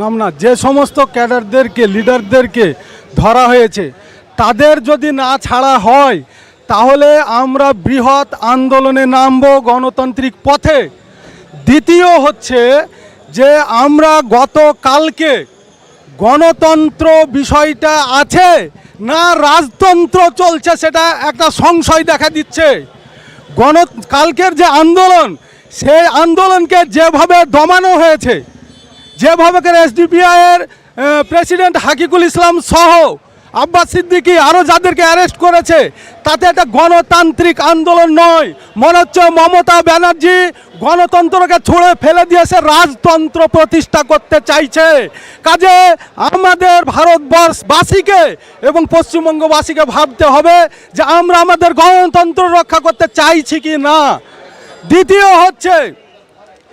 নাম না, যে সমস্ত ক্যাডারদেরকে, লিডারদেরকে ধরা হয়েছে, তাদের যদি না ছাড়া হয়, তাহলে আমরা বৃহৎ আন্দোলনে নামব গণতান্ত্রিক পথে। দ্বিতীয় হচ্ছে যে আমরা গতকালকে গণতন্ত্র বিষয়টা আছে না রাজতন্ত্র চলছে সেটা একটা সংশয় দেখা দিচ্ছে। গণ, কালকের যে আন্দোলন, সেই আন্দোলনকে যেভাবে দমানো হয়েছে যেভাবে করে এসডিপিআইয়ের প্রেসিডেন্ট হাকিকুল ইসলাম সহ আব্বাস সিদ্দিকি আরও যাদেরকে অ্যারেস্ট করেছে, তাতে একটা গণতান্ত্রিক আন্দোলন নয়। মনে হচ্ছে মমতা ব্যানার্জি গণতন্ত্রকে ছুঁড়ে ফেলে দিয়েছে রাজতন্ত্র প্রতিষ্ঠা করতে চাইছে। কাজে আমাদের ভারতবর্ষবাসীকে এবং পশ্চিমবঙ্গবাসীকে ভাবতে হবে যে আমরা আমাদের গণতন্ত্র রক্ষা করতে চাইছি কি না। দ্বিতীয় হচ্ছে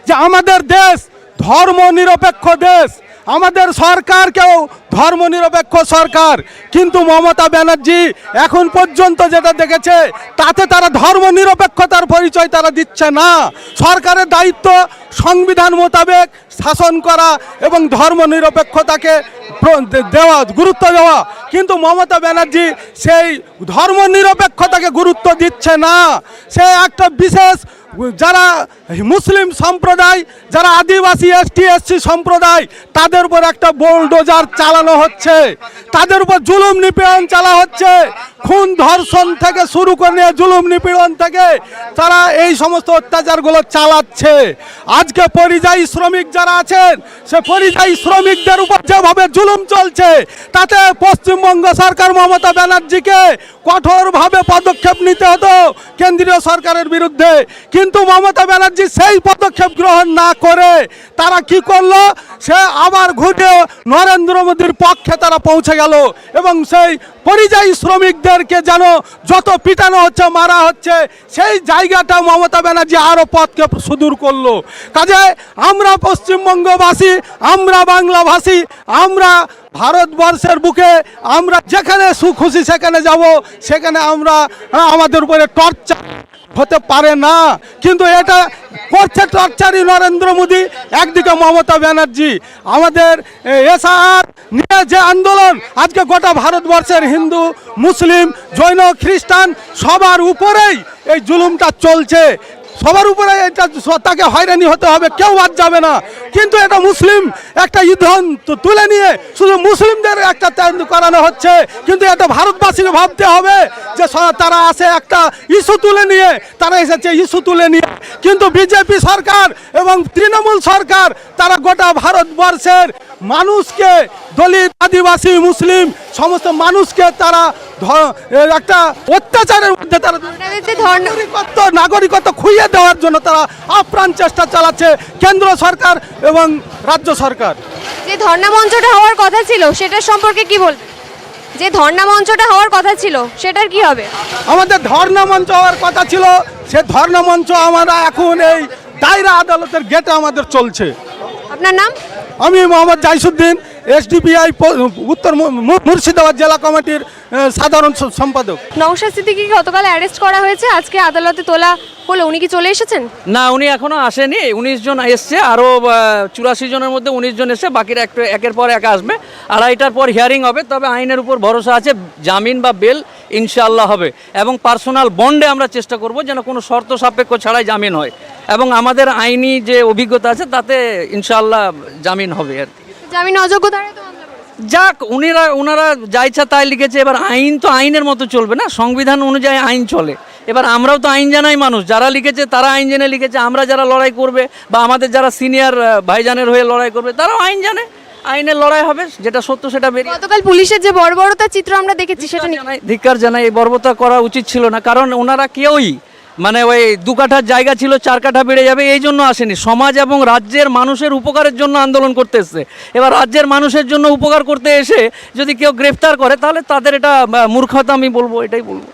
যে আমাদের দেশ ধর্ম নিরপেক্ষ দেশ। আমাদের সরকারকেও ধর্ম নিরপেক্ষ সরকার। কিন্তু মমতা ব্যানার্জি এখন পর্যন্ত যেটা দেখেছে, তাতে তারা ধর্ম নিরপেক্ষতার পরিচয় তারা দিচ্ছে না। সরকারের দায়িত্ব সংবিধান মোতাবেক শাসন করা এবং ধর্ম নিরপেক্ষতাকে দেওয়া, গুরুত্ব দেওয়া। কিন্তু মমতা ব্যানার্জি সেই ধর্ম নিরপেক্ষতাকে গুরুত্ব দিচ্ছে না। সে একটা বিশেষ যারা মুসলিম সম্প্রদায়, যারা আদিবাসী, এসটি, এসসি সম্প্রদায়, তাদের উপর একটা বোলডোজার চালানো হচ্ছে। তাদের উপর জুলুম নিপীড়ন চালা হচ্ছে। খুন ধর্ষণ থেকে শুরু করে নিয়ে জুলুম নিপীড়ন থেকে তারা এই সমস্ত অত্যাচারগুলো চালাচ্ছে। আজকে পরিযায়ী শ্রমিক যারা আছেন, সে পরিযায়ী শ্রমিকদের উপর যেভাবে জুলুম চলছে, তাতে পশ্চিমবঙ্গ সরকার মমতা ব্যানার্জিকে কঠোরভাবে পদক্ষেপ নিতে হতো কেন্দ্রীয় সরকারের বিরুদ্ধে। কিন্তু মমতা ব্যানার্জি সেই পদক্ষেপ গ্রহণ না করে তারা কি করল? সে আবার ঘুরে নরেন্দ্র মোদীর পক্ষে তারা পৌঁছে গেল এবং সেই পরিযায়ী শ্রমিকদেরকে যেন যত পিটানো হচ্ছে, মারা হচ্ছে, সেই জায়গাটা মমতা ব্যানার্জি আরও পথকে সুদূর করল। কাজে আমরা পশ্চিমবঙ্গবাসী, আমরা বাংলাভাষী, আমরা ভারতবর্ষের বুকে, আমরা যেখানে সুখুশি সেখানে যাব, সেখানে আমরা আমাদের উপরে টর্চার হতে পারে না। কিন্তু এটা করছে টর্চারই নরেন্দ্র মোদী, একদিকে মমতা ব্যানার্জি। আমাদের এসআর নিয়ে যে আন্দোলন, আজকে গোটা ভারতবর্ষের হিন্দু, মুসলিম, জৈন, খ্রিস্টান সবার উপরেই এই জুলুমটা চলছে। সবার উপরে এটা তাকে হয়রানি হতে হবে, কেউ বাদ যাবে না। কিন্তু এটা মুসলিম একটা ইন্ধন তুলে নিয়ে শুধু মুসলিমদের একটা করানো হচ্ছে। কিন্তু এটা ভারতবাসীকে ভাবতে হবে যে তারা আসে একটা ইস্যু তুলে নিয়ে, তারা এসেছে ইস্যু তুলে নিয়ে। কিন্তু বিজেপি সরকার এবং তৃণমূল সরকার, তারা গোটা ভারতবর্ষের মানুষকে দলিত আদিবাসী মুসলিম সমস্ত মানুষকে তারা একটা অত্যাচারের মধ্যে তারা নাগরিকত্ব নাগরিকত্ব খুইয়ে দেওয়ার জন্য তারা আপ্রাণ চেষ্টা চালাচ্ছে কেন্দ্র সরকার এবং রাজ্য সরকার। যে ধর্ণা মঞ্চটা হওয়ার কথা ছিল সেটার সম্পর্কে কি বলবেন? যে ধর্ণা মঞ্চটা হওয়ার কথা ছিল সেটার কি হবে? আমাদের ধর্ণা মঞ্চ হওয়ার কথা ছিল সে ধর্ণা মঞ্চ আমরা এখন এই দায়রা আদালতের গেটে আমাদের চলছে। আপনার নাম? আমি মোহাম্মদ জাইসুদ্দিন এসডিপিআই উত্তর মুর্শিদাবাদ জেলা কমিটির সাধারণ সম্পাদক। নৌশাদ সিদ্দিকিকে গতকাল অ্যারেস্ট করা হয়েছে? আজকে আদালতে তোলা হলো। উনি কি চলে এসেছেন? না উনি এখনও আসেনি। উনিশ জন এসছে। আরও চুরাশি জনের মধ্যে উনিশ জন এসে বাকিরা একটু একের পর এক আসবে। আড়াইটার পর হিয়ারিং হবে। তবে আইনের উপর ভরসা আছে। জামিন বা বেল ইনশাআল্লাহ হবে। এবং পার্সোনাল বন্ডে আমরা চেষ্টা করব যেন কোনো শর্ত সাপেক্ষ ছাড়াই জামিন হয়। এবং আমাদের আইনি যে অভিজ্ঞতা আছে তাতে ইনশাআল্লাহ জামিন হবে আর কি। জামিন অযোগ্য ধারায় তো যাক উনিরা ওনারা যা ইচ্ছা তাই লিখেছে। এবার আইন তো আইনের মতো চলবে না সংবিধান অনুযায়ী আইন চলে। এবার আমরাও তো আইন জানাই মানুষ যারা লিখেছে তারা আইন জেনে লিখেছে আমরা যারা লড়াই করবে বা আমাদের যারা সিনিয়র ভাইজানের হয়ে লড়াই করবে তারাও আইন জানে। আইনের লড়াই হবে যেটা সত্য সেটা বেরিয়ে গতকাল পুলিশের যে বর্বরতার চিত্র আমরা দেখেছি সেটা নিয়ে জানাই ধিক্কার জানাই এই বর্বতা করা উচিত ছিল না কারণ ওনারা কেউই মানে ওই দু কাঠার জায়গা ছিল চার কাঠা বেড়ে যাবে এই জন্য আসেনি। সমাজ এবং রাজ্যের মানুষের উপকারের জন্য আন্দোলন করতে এসছে। এবার রাজ্যের মানুষের জন্য উপকার করতে এসে যদি কেউ গ্রেফতার করে তাহলে তাদের এটা মূর্খতা আমি বলব এটাই বলব।